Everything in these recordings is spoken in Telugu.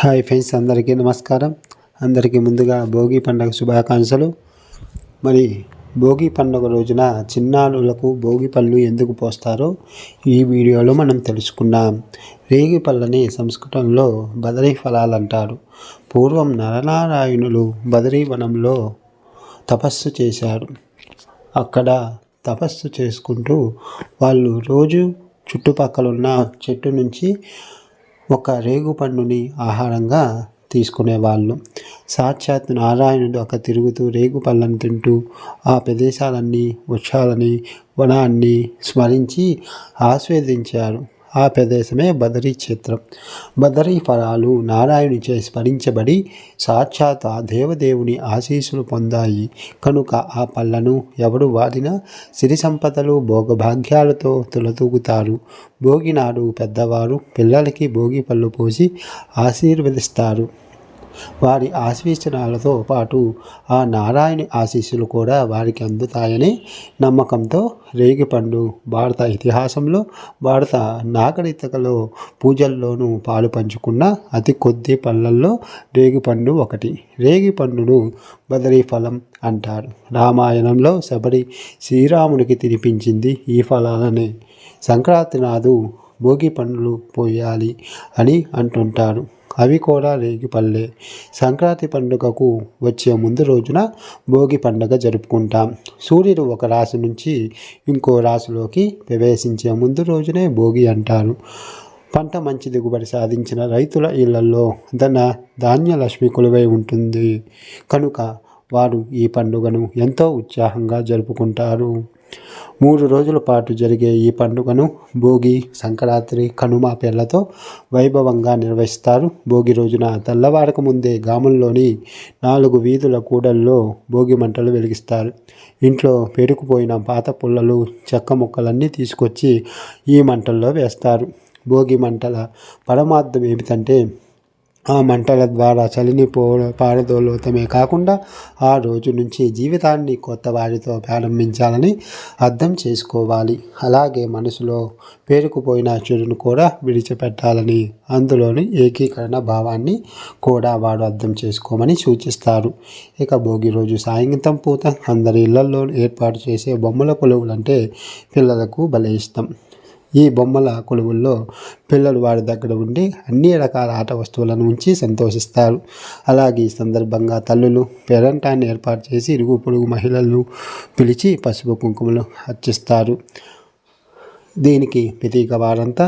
హాయ్ ఫ్రెండ్స్ అందరికీ నమస్కారం. అందరికీ ముందుగా భోగి పండుగ శుభాకాంక్షలు. మరి భోగి పండుగ రోజున చిన్నారులకు భోగి పళ్ళు ఎందుకు పోస్తారో ఈ వీడియోలో మనం తెలుసుకుందాం. రేగి పళ్ళని సంస్కృతంలో బదరీ ఫలాలు అంటారు పూర్వం నరనారాయణులు బదరీ వనంలో తపస్సు చేశారు. అక్కడ తపస్సు చేసుకుంటూ వాళ్ళు రోజు చుట్టుపక్కల ఉన్న చెట్టు నుంచి ఒక రేగుపండుని ఆహారంగా తీసుకునేవాళ్ళు. సాక్షాత్ నారాయణుడు అక్కడ తిరుగుతూ రేగు పళ్ళను తింటూ ఆ ప్రదేశాలన్నీ వృక్షాలని వనాన్ని స్మరించి ఆస్వాదించారు. ఆ ప్రదేశమే బదరీ క్షేత్రం. బదరీ ఫలాలు నారాయణుచే స్మరించబడి సాక్షాత్ ఆ దేవదేవుని ఆశీస్సులు పొందాయి. కనుక ఆ పళ్ళను ఎవడు వాడినా సిరి సంపదలు భోగభాగ్యాలతో తులతూగుతారు. భోగినాడు పెద్దవారు పిల్లలకి భోగి పళ్ళు పోసి ఆశీర్వదిస్తారు. వారి ఆశీస్సులతో పాటు ఆ నారాయణ ఆశీస్సులు కూడా వారికి అందుతాయని నమ్మకంతో రేగిపండు భారత ఇతిహాసంలో భారత నాగరికతలో పూజల్లోనూ పాలు పంచుకున్న అతి కొద్ది పళ్ళల్లో రేగిపండు ఒకటి. రేగిపండును బదరీ ఫలం అంటారు. రామాయణంలో శబరి శ్రీరామునికి తినిపించింది ఈ ఫలాలనే. సంక్రాంతి నాడు భోగి పండ్లు పోయాలి అని అంటుంటారు. అవి కూడా రేగిపల్లె సంక్రాంతి పండుగకు వచ్చే ముందు రోజున భోగి పండుగ జరుపుకుంటాం. సూర్యుడు ఒక రాశి నుంచి ఇంకో రాశిలోకి ప్రవేశించే ముందు రోజునే భోగి అంటారు. పంట మంచి దిగుబడి సాధించిన రైతుల ఇళ్ళలో ధన ధాన్య లక్ష్మి కొలువై ఉంటుంది. కనుక వారు ఈ పండుగను ఎంతో ఉత్సాహంగా జరుపుకుంటారు. మూడు రోజుల పాటు జరిగే ఈ పండుగను భోగి సంక్రాంతి కనుమ పేర్లతో వైభవంగా నిర్వహిస్తారు. భోగి రోజున తెల్లవారక ముందే గ్రామంలోని నాలుగు వీధుల కూడల్లో భోగి మంటలు వెలిగిస్తారు. ఇంట్లో పెరుకుపోయిన పాత పుల్లలు చెక్క ముక్కలన్నీ తీసుకొచ్చి ఈ మంటల్లో వేస్తారు. భోగి మంటల పరమార్థం ఏమిటంటే ఆ మంటల ద్వారా చలిని పో పారదోలటమే కాకుండా ఆ రోజు నుంచి జీవితాన్ని కొత్త వారితో ప్రారంభించాలని అర్థం చేసుకోవాలి. అలాగే మనసులో పేరుకుపోయిన చెడును కూడా విడిచిపెట్టాలని అందులోని ఏకీకరణ భావాన్ని కూడా వారు అర్థం చేసుకోమని సూచిస్తారు. ఇక భోగి రోజు సాయంత్రం పూత అందరి ఇళ్ళలో ఏర్పాటు చేసే బొమ్మల కొలువులంటే పిల్లలకు భలే ఇష్టం. ఈ బొమ్మల కొలువుల్లో పిల్లలు వారి దగ్గర ఉండి అన్ని రకాల ఆట వస్తువులను ఉంచి సంతోషిస్తారు. అలాగే ఈ సందర్భంగా తల్లులు పేరంటాన్ని ఏర్పాటు చేసి ఇరుగు పొరుగు మహిళలను పిలిచి పసుపు కుంకుమలు అర్చిస్తారు. దీనికి ప్రతీక వారంతా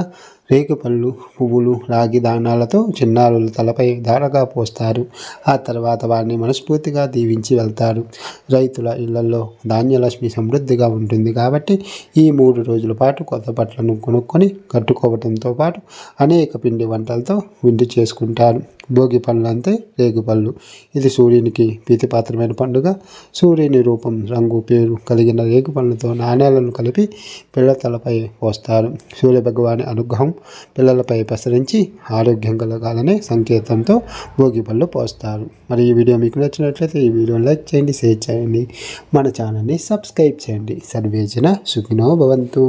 రేగుపళ్ళు పువ్వులు రాగి దానాలతో చిన్నారుల తలపై ధారగా పోస్తారు. ఆ తర్వాత వారిని మనస్ఫూర్తిగా దీవించి వెళ్తారు. రైతుల ఇళ్ళలో ధాన్యలక్ష్మి సమృద్ధిగా ఉంటుంది కాబట్టి ఈ మూడు రోజుల పాటు కొత్త బట్టలను కొనుక్కొని కట్టుకోవడంతో పాటు అనేక పిండి వంటలతో విందు చేసుకుంటారు. భోగి పళ్ళు అంతే రేగుపళ్ళు ఇది సూర్యునికి ప్రీతిపాత్రమైన పండుగ. సూర్యుని రూపం రంగు పేరు కలిగిన రేగుపళ్ళతో నాణ్యాలను కలిపి పిల్ల తలపై పోస్తారు. సూర్య భగవాని అనుగ్రహం పిల్లలపై ప్రసరించి ఆరోగ్యం కలగాలనే సంకేతంతో భోగి పళ్ళు పోస్తారు. మరి ఈ వీడియో మీకు నచ్చినట్లయితే ఈ వీడియో లైక్ చేయండి షేర్ చేయండి. మన ఛానల్ని సబ్స్క్రైబ్ చేయండి. సర్వేజన సుఖినో భవంతు.